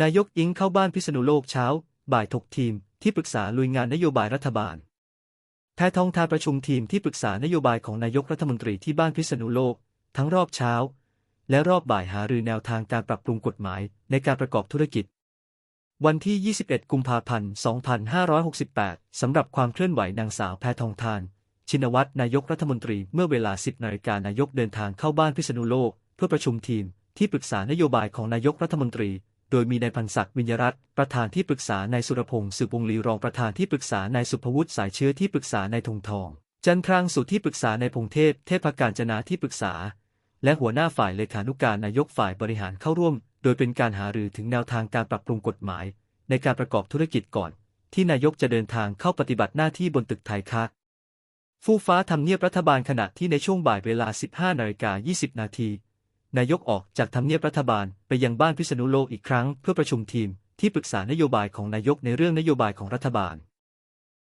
นายกอิงเข้าบ้านพิษณุโลกเช้า บ่ายถกทีม ที่ปรึกษาลุยงานนโยบายรัฐบาลแพทองทานประชุมทีมที่ปรึกษานโยบายของนายกรัฐมนตรีที่บ้านพิษณุโลก ทั้งรอบเช้า และรอบบ่ายหารือแนวทางการปรับปรุงกฎหมายในการประกอบธุรกิจ วันที่ 21 กุมภาพันธ์ 2568 สำหรับความเคลื่อนไหวนางสาวแพทองทาน ชินวัตรนายกรัฐมนตรีเมื่อเวลา 10นาฬิกานายกเดินทางเข้าบ้านพิษณุโลก เพื่อประชุมทีมที่ปรึกษานโยบายของนายกรัฐมนตรี โดยมีนายพันศักดิ์วิญญรัตน์ประธานที่ปรึกษานายสุรพงศ์สืบวงลีรองประธานที่ปรึกษานายสุภวุฒิสายเชื้อที่ปรึกษานายธงทอง จันทรางสุที่ปรึกษานายพงเทพ เทพการจนาที่ปรึกษา และหัวหน้าฝ่ายเลขานุการนายกฝ่ายบริหารเข้าร่วม โดยเป็นการหารือถึงแนวทางการปรับปรุงกฎหมาย ในการประกอบธุรกิจก่อน ที่นายกจะเดินทางเข้าปฏิบัติหน้าที่บนตึกไทยคักฟูฟ้าทำเนียบรัฐบาลขณะที่ในช่วงบ่ายเวลา 15นาฬิกา20 นาที นายกออกจากทำเนียบรัฐบาลไปยังบ้านพิษณุโลกอีกครั้งเพื่อประชุมทีมที่ปรึกษานโยบายของนายกในเรื่องนโยบายของรัฐบาล